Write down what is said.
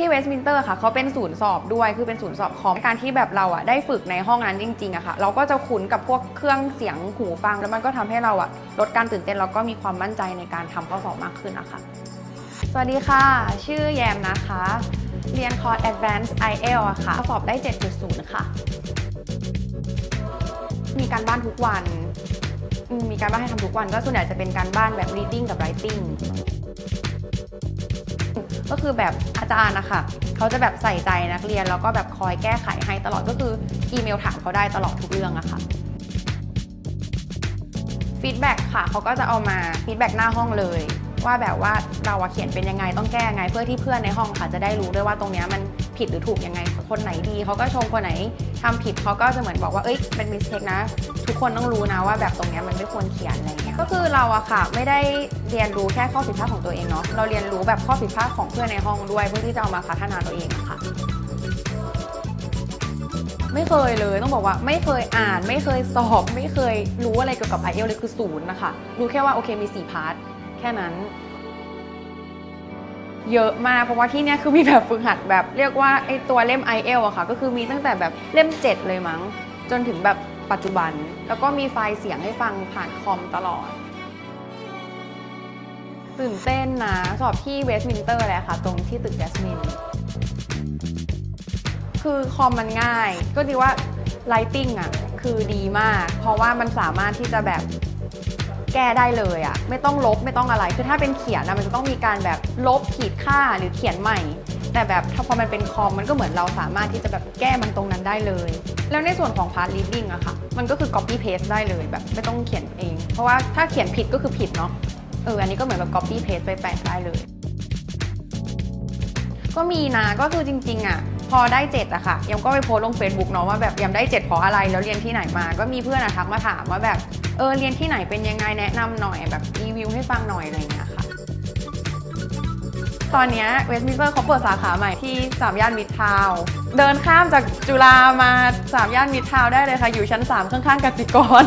ที่เวสต์มินสเตอร์ค่ะเขาเป็นศูนย์สอบด้วยคือเป็นศูนย์สอบคอมการที่แบบเราอะได้ฝึกในห้องนั้นจริงๆอะค่ะ เราก็จะคุ้นกับพวกเครื่องเสียงหูฟัง แล้วมันก็ทำให้เราอะลดการตื่นเต้นแล้วก็มีความมั่นใจในการทำข้อสอบมากขึ้นนะคะ สวัสดีค่ะ ชื่อแยมนะคะ เรียนคอร์ส Advanced IEL อะค่ะสอบได้ 7.0 ค่ะ มีการบ้านทุกวันมมีการบ้านให้ทำทุกวัน ก็ส่วนใหญ่จะเป็นการบ้านแบบ reading กับ writing ก็คือแบบอาจารย์นะคะเขาจะแบบใส่ใจนักเรียนแล้วก็แบบคอยแก้ไขให้ตลอดก็คืออีเมลถามเขาได้ตลอดทุกเรื่องอะค่ะฟีดแบ็กค่ะเขาก็จะเอามาฟีดแบ็กหน้าห้องเลย ว่าแบบว่าเราอะเขียนเป็นยังไงต้องแก้ยังไง เพื่อที่เพื่อนในห้องค่ะจะได้รู้ด้วยว่าตรงเนี้ยมันผิดหรือถูกยังไง คนไหนดีเขาก็ชมคนไหนทำผิดเขาก็จะเหมือนบอกว่าเอ้ยเป็นมิสเทคนะ ทุกคนต้องรู้นะว่าแบบตรงเนี้ยมันไม่ควรเขียนอะไรเงี้ยก็คือเราอะค่ะไม่ได้เรียนรู้แค่ข้อผิดพลาดของตัวเองเนาะเราเรียนรู้แบบข้อผิดพลาดของเพื่อนในห้องด้วย เพื่อที่จะเอามาพัฒนาตัวเองอะค่ะไม่เคยเลยต้องบอกว่าไม่เคยอ่าน ไม่เคยสอบ ไม่เคยรู้อะไรเกี่ยวกับไอเอลเลยคือศูนย์นะคะ รู้แค่ว่าโอเคมี 4 พาร์ท แค่นั้น เยอะมากเพราะว่าที่เนี้ยคือมีแบบฝึกหัดแบบ เรียกว่าไอตัวเล่ม i อ l อะค่ะ ก็คือมีตั้งแต่แบบเล่ม 7 เลยมั้ง จนถึงแบบปัจจุบัน แล้วก็มีไฟล์เสียงให้ฟังผ่านคอมตลอด ตื่นเต้นนะ สอบที่เวสต์มินสเตอร์แหละค่ะ ตรงที่ตึกแจสมินคือคอมมันง่าย ก็ดีว่า Lighting อะ คือดีมาก เพราะว่ามันสามารถที่จะแบบ แก้ได้เลยอะไม่ต้องลบไม่ต้องอะไร คือถ้าเป็นเขียนนะมันจะต้องมีการแบบลบขีดค่าหรือเขียนใหม่ แต่แบบถ้าพอมันเป็นคอมมันก็เหมือนเราสามารถที่จะแบบแก้มันตรงนั้นได้เลย แล้วในส่วนของ part reading อะค่ะ มันก็คือ copy paste ได้เลยแบบไม่ต้องเขียนเอง เพราะว่าถ้าเขียนผิดก็คือผิดเนาะเอออันนี้ก็เหมือนแบบ copy paste ไปแปะได้เลย ก็มีนะก็คือจริงๆอะ พอได้เจ็ดอะค่ะยมก็ไปโพสต์ลง Facebook เนาะว่าแบบยมได้เจ็ดเพราะอะไรแล้วเรียนที่ไหนมา ก็มีเพื่อนอะทักมาถามว่าแบบเออเรียนที่ไหนเป็นยังไงแนะนำหน่อยแบบรีวิวให้ฟังหน่อยอะไรอย่างเงี้ยค่ะ ตอนนี้เวสต์มินสเตอร์เขาเปิดสาขาใหม่ที่3ย่านมิตรทาวเดินข้ามจากจุฬามา3ย่านมิตรทาวได้เลยค่ะ อยู่ชั้น 3 ข้างๆกสิกร